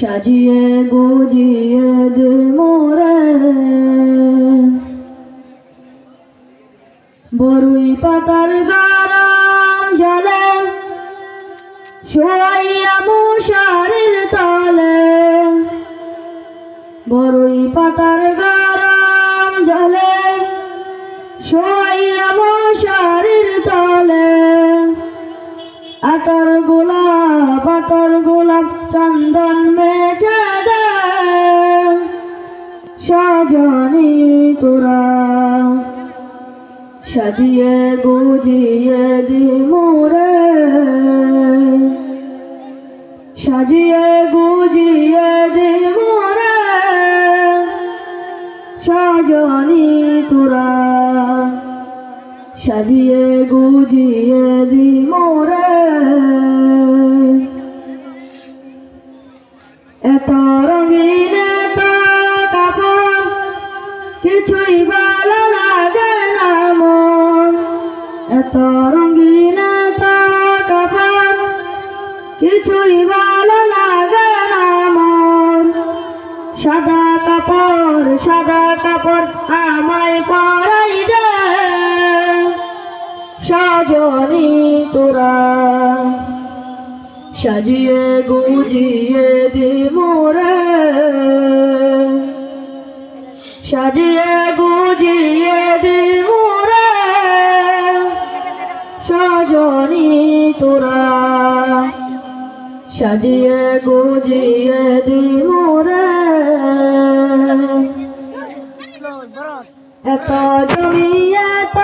সাজিয়ে গুজিয়ে দে মোরে। বরুই পাতার গরম জলে শোয়াইয়া মশারির তলে। বরুই পাতার গরম জলে শোয়াইয়া মশারির তলে। আতর গোলাপ আতর গোলাপ চন্দন মেঘে সজনি তোরা। সাজিয়ে গুজিয়ে দি মোরে সাজিয়ে গুজিয়ে দি মোরে সজনি তোরা। সাজিয়ে গুজিয়ে দি কিছুই ভালো লাগে না মন। এত রঙিন এত কাপড় কিছুই ভালো লাগে না মন। সাদা কাপড় সাদা কাপড় আমায় পরাই দে। সজনি তোরা সাজিয়ে গুজিয়ে দি মোরে। সাজিয়ে গুজিয়ে দি মোরে সজনি তোরা। সাজিয়ে গুজিয়ে দি মোরে Slow, bro. এত জমি এত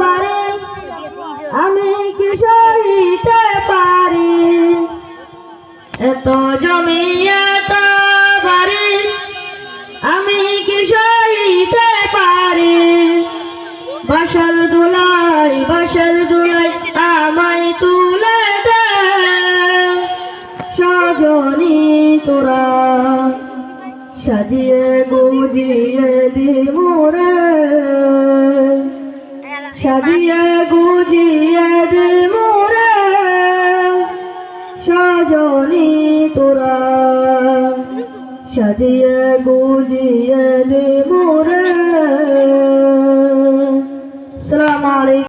বাড়ি আমি কি সহিতে পারি? এত জমি তোরা। সাজিয়ে গুজিয়ে দি মোরে সাজিয়ে গুজিয়ে দি মোরে সজনি তোরা। সাজিয়ে গুজিয়ে দি মোরে